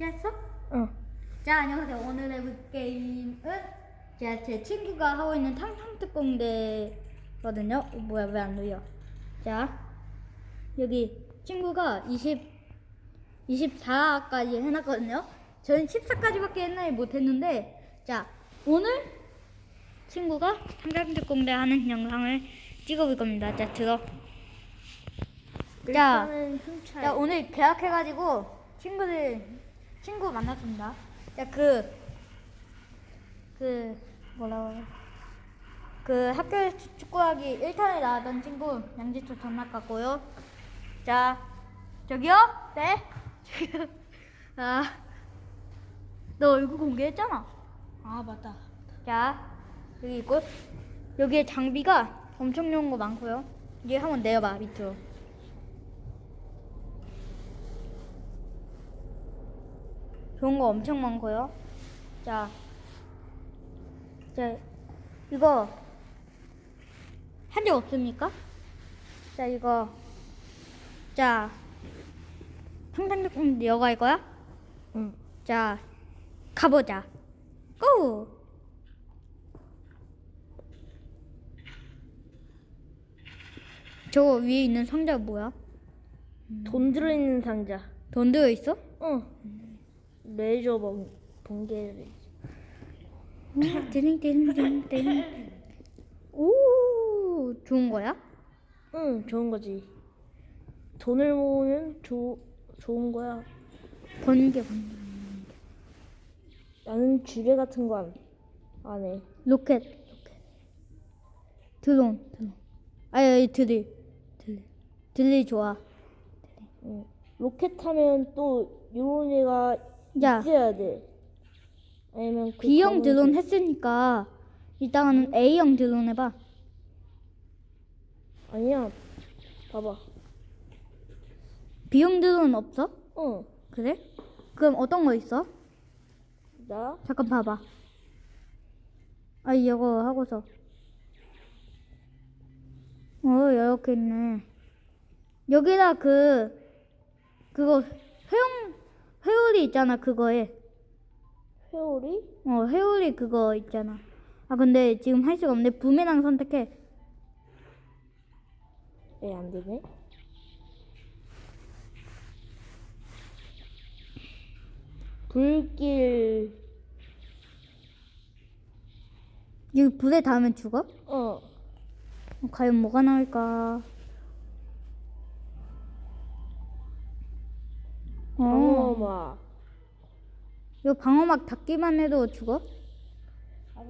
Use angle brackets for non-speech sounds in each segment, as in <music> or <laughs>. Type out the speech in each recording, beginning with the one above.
시작했어? 응. 자, 안녕하세요. 오늘 해볼 게임은 제가 제 친구가 하고 있는 탕탕특공대거든요. 어, 뭐야, 왜 안 눌려? 자, 여기 친구가 20, 24까지 해놨거든요. 저는 14까지밖에 옛날에 못했는데, 자, 오늘 친구가 탕탕특공대 하는 영상을 찍어볼 겁니다. 자, 들어. 자, 야 오늘 계약해가지고 친구들 친구 만났습니다. 야 그그 그 뭐라고 해? 그 학교 축- 축구하기 1탄에 나왔던 친구 양지초 전학 같고요. 자 저기요 네. <laughs> 아너 얼굴 공개했잖아. 아 맞다. 자 여기 있고 여기에 장비가 엄청 좋은 거 많고요. 이게 한번 내려봐 밑으로. 좋은 거 엄청 많고요. 자, 자 이거 한 적 없습니까? 자 이거 자 평상조금 여갈 거야? 응. 자 가보자. 고! 저거 위에 있는 상자 뭐야? 돈 들어있는 상자. 돈 들어 있어? 응. 레저 번 번개를. 띠링 띠링 띠링. 오, 좋은 거야? 응, 좋은 거지. 돈을 모으면 조, 좋은 거야. 번개 번개. 나는 주례 같은 거 안 안 해. 로켓 로켓. 드론 드론. 아니 드릴 드릴 드릴 좋아. 응. 로켓 타면 또 애가 야 있어야 돼. 아니면 그 B형 검은 드론 색- 했으니까 이따가는 A형 드론 해봐. 아니야. 봐봐. B형 드론 없어? 응. 그래? 그럼 어떤 거 있어? 나 잠깐 봐봐. 아 이거 하고서. 어 이렇게 있네. 여기다 그 그거 회용 회오리 있잖아 그거에. 회오리? 어 회오리 그거 있잖아. 아 근데 지금 할 수가 없네. 부메랑 선택해. 에, 안 되네. 불길. 여기 불에 닿으면 죽어? 어. 어, 과연 뭐가 나올까? 방어막. 이거 방어막 닿기만 해도 죽어?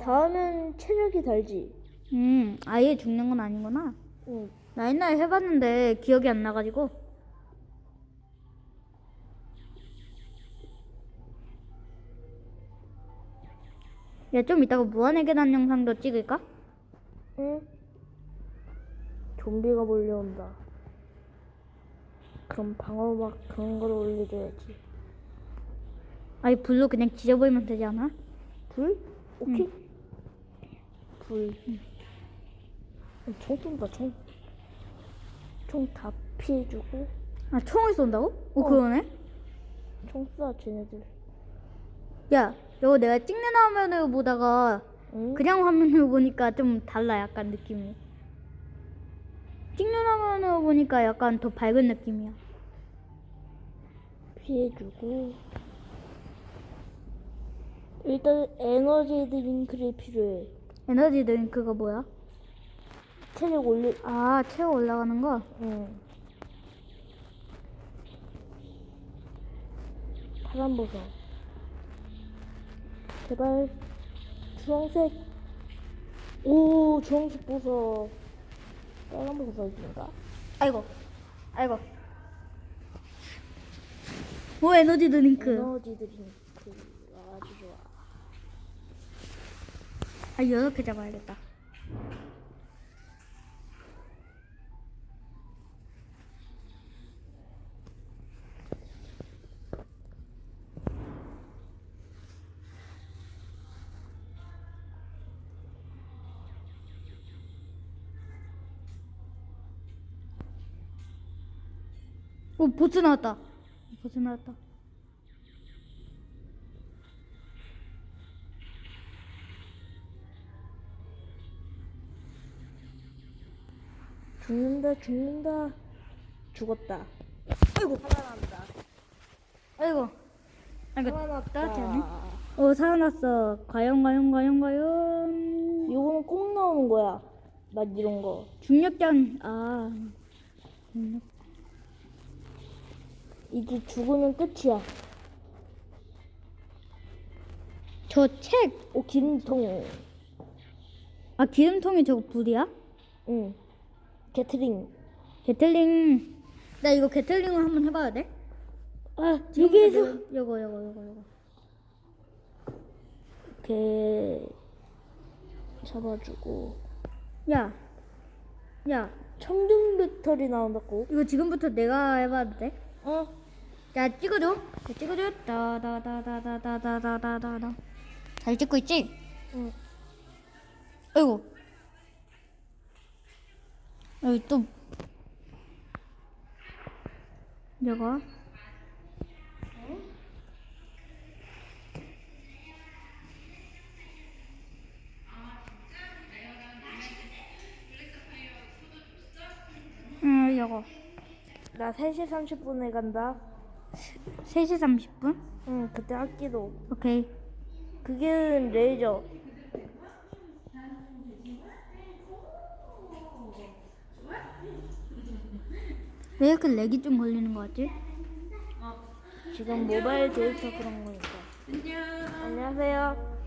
다음은 체력이 달지. 음, 아예 죽는 건 아니구나. 응. 나 옛날에 해봤는데 기억이 안 나가지고. 야, 좀 이따가 무한의 계단 영상도 찍을까? 응. 좀비가 몰려온다. 그럼 방어 막 그런 걸 올려줘야지. 아니, 불로 그냥 지져버리면 되지 않아? 불? 오케이. 불. 어, 총 쏜다, 총. 총 다 피해주고. 아, 총을 쏜다고? 어, 어. 그러네? 총 쏴, 쟤네들. 야, 이거 내가 찍는 화면으로 보다가 응? 그냥 화면으로 보니까 좀 달라, 약간 느낌이. 찍는 화면으로 보니까 약간 더 밝은 느낌이야. 피해주고. 일단 에너지 드링크를 필요해. 에너지 드링크가 뭐야? 체력 올려. 아, 채워 올라가는 거? 응. 파란 보석. 제발 주황색. 오, 주황색 보석. 빨간 보석인가? 아이고, 아이고. 오, 에너지 드링크. 에너지 드링크 아주 좋아. 아, 이렇게 잡아야겠다. 어, 오 보스 나왔다. 보스 나왔다. 죽는다 죽는다 죽었다. 아이고 살아난다. 아이고. 아이고 살아났다. 따지 어, 살아났어. 과연 과연 과연 과연. 요거는 꼭 나오는 거야. 막 이런 거. 중력전 아 중력 이제 죽으면 끝이야. 저 책. 오 기름통. 아 기름통이 저거 불이야? 응. 게트링. 게틀링. 나 이거 게틀링을 한번 해봐야 돼? 아 여기에서 여기에서 요거 요거 요거 요거. 이렇게 잡아주고 야, 야, 청중 배터리 나온다고. 이거 지금부터 내가 해봐도 돼? 어? 자 찍어줘. 자, 찍어줘. 다다다다다다다다다다. 잘 찍고 있지? 응. 아이고. 여기 또. 내가. 응, 이거. 나 3시 30분에 간다. 3시 30분? 응, 그때 학기도. 오케이. 그게 레이저. 왜 이렇게 렉이 좀 걸리는 거 같지? 지금 모바일 데이터 그런 거니까. 안녕하세요.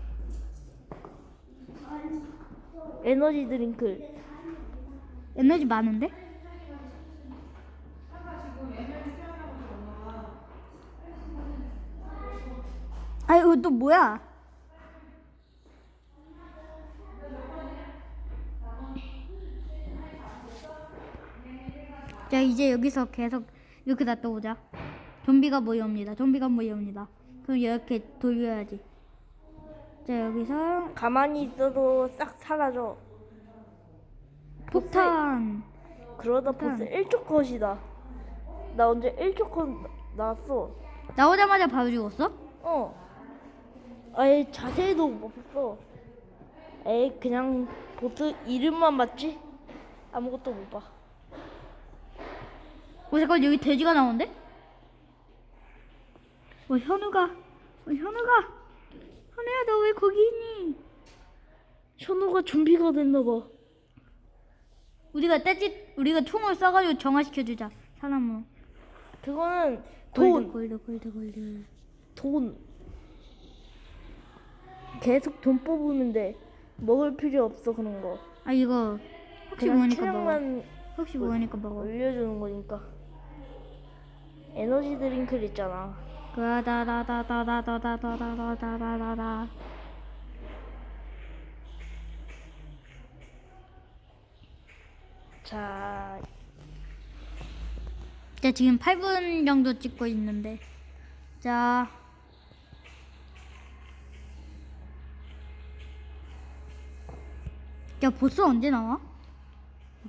에너지 드링크. 에너지 많은데? 아 이거 또 뭐야? 자 이제 여기서 계속 이렇게 놔둬 보자 좀비가 모여옵니다 좀비가 모여옵니다 그럼 이렇게 돌려야지 자 여기서 가만히 있어도 싹 사라져. 폭탄 그러다 벌써 1초 컷이다. 나 언제 1초 컷 나왔어. 나오자마자 바로 죽었어? 어. 아예 자세히도 못 봤어. 에이 그냥 보스 이름만 봤지? 아무것도 못 봐. 어 잠깐 여기 돼지가 나오는데? 어 현우가 어 현우가 현우야 너 왜 거기 있니? 현우가 좀비가 됐나 봐. 우리가 떼지 우리가 총을 쏴가지고 정화시켜 주자 사람으로 그거는 골드 돈, 골드 골드 골드 돈. 계속 돈 뽑으면 돼. 먹을 필요 없어 그런 거. 아 이거 혹시 모르니까 먹어 혹시 모르니까 먹어 올려주는 거니까. 에너지 드링크 있잖아. 그다다다다다다다다다다다다 자, 자 지금 8분 정도 찍고 있는데 자 야, 보스 언제 나와?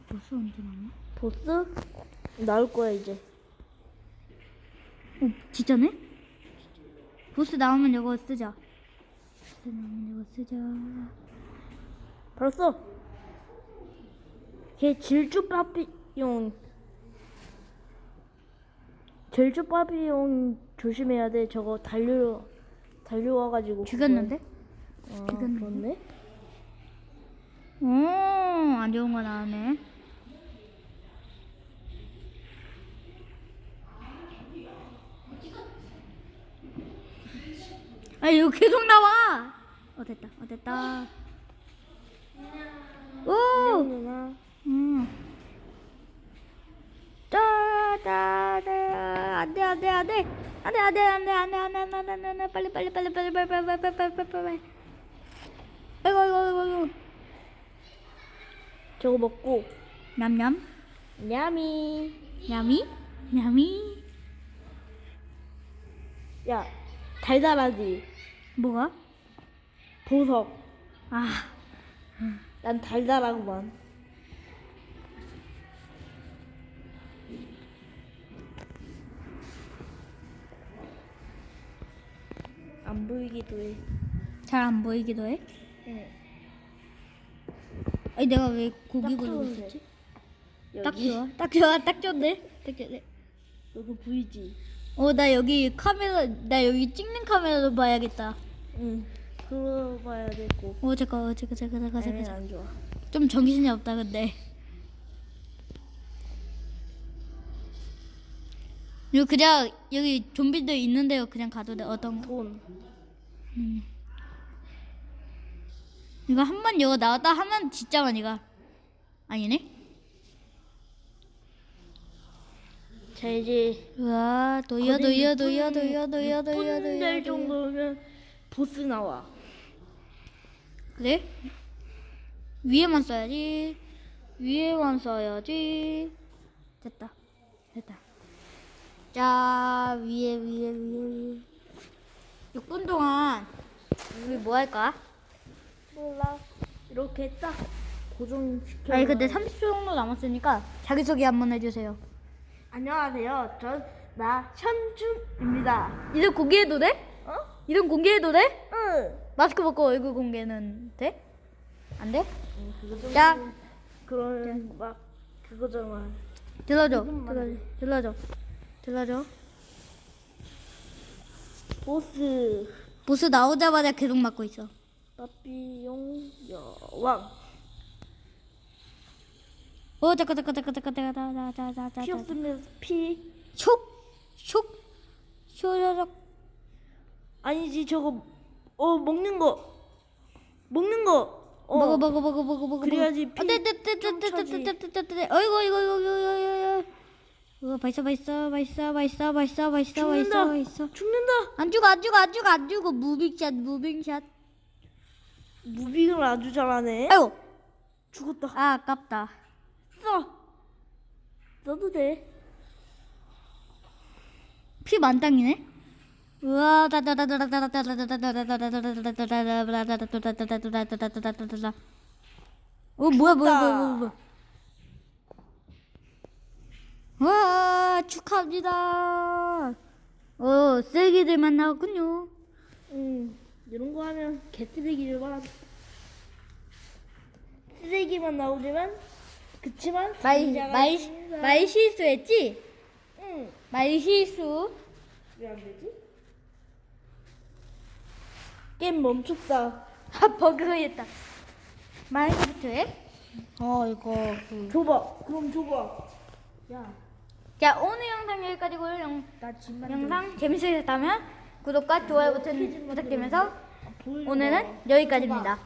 보스 언제 나와? 보스 나올 거야 이제. 어, 진짜네? 보스 나오면 이거 쓰자. 보스 나오면 이거 쓰자. 벌써 걔 질주 파피용 질주 파피용 조심해야 돼 저거 달려 달려와가지고 죽였는데? 어, 죽였는데? 그렇네 오, 안 좋은 거 나오네. 아, 이거 계속 나와! 어, 됐다. 어, 됐다. 오! 음. 안돼 안돼 안돼 안돼 안돼 안돼 안돼 안돼 안돼 안돼 안돼 빨리 빨리 빨리 빨리 빨리 빨리 빨리 빨리 빨리 빨리 빨리 아이고 아이고 아이고 아이고 저거 먹고. 냠냠. 냠이. 냠이? 냠이? 야 달달하지? 뭐가? 보석. 아. 난 달달하구만. 안 보이기도 해. 잘 안 보이기도 해? 응. 아니 내가 왜 고기 딱 굴리고 좋은데. 있었지 딱 여기 좋아. 딱 좋아. 딱 좋네. 딱 좋네. 여기 보이지? 어, 나 여기 카메라, 나 여기 찍는 카메라도 봐야겠다. 응. 그거 봐야 되고. 어, 잠깐, 어, 잠깐, 잠깐, 잠깐, 잠깐. 아니 잠깐. 안 좋아. 좀 정신이 없다, 근데. 그냥 여기 좀비들 있는데요. 그냥 가도 돼. 어떤 거? 돈. 이거 한 번 이거 나왔다 하면 진짜 많이 가. 아니네? 자 이제 우와, 도이어, 도이어, 도이어, 도이어, 도이어, 도이어, 도이어. 될 정도면 보스 나와. 그래? 위에만 써야지. 위에만 써야지. 됐다. 됐다. 자, 위에, 위에, 위에, 위에. 6분 동안 우리 뭐 할까? 몰라. 이렇게 딱 고정시켜. 아니, 근데 30초 정도 남았으니까 자기소개 한번 해주세요. 안녕하세요. 전 나 현준입니다. 이름 공개해도 돼? 어? 이름 공개해도 돼? 응. 마스크 벗고 얼굴 공개는 돼? 안 돼? 그거 좀 자. 그런 막 그거잖아. 들어줘. 이름만 들어줘. 들어줘. 들어줘. 보스 보스 나오자마자 계속 맞고 있어. 빠삐용 여왕. 어 잠깐 잠깐 잠깐 잠깐 잠깐 잠깐 잠깐 잠깐 피 없으면 피. 슉슉 쇼저적 아니지 저거 어 먹는 거. 먹는 거. 어. 먹어 먹어 먹어 먹어 먹어 그래야지 피 안돼 좀 차지. 떼떼떼떼떼떼떼떼 어이구 이거 이거 이거 이거 이거 이거 맛있어 맛있어 맛있어 맛있어 맛있어 맛있어 죽는다. 맛있어. 맛있어 죽는다. 안 죽어 안 죽어 안 죽어 안 죽어. 무빙샷 무빙샷 무빙을 아주 잘하네 아이고 죽었다 아 아깝다 써 써도 돼 피 만땅이네. 우와 어 뭐야 뭐야 뭐야 뭐야 뭐야. 와 축하합니다. 어 쓰레기들 만 나왔군요. 음 이런 거 하면 개쓰레기만 쓰레기만 나오지만 그치만 상자가 말말 있습니다. 말 실수했지? 응. 말 실수. 왜 안 되지? 게임 멈췄다. <laughs> 아 버그였다. 마이크부터 해? 어 이거. 줘봐. 그럼 줘봐. 야, 자 오늘 영상 여기까지고요. 영, 나 집만 영상 재밌으셨다면 구독과 좋아요 버튼 부탁드리면서 오늘은 거. 여기까지입니다.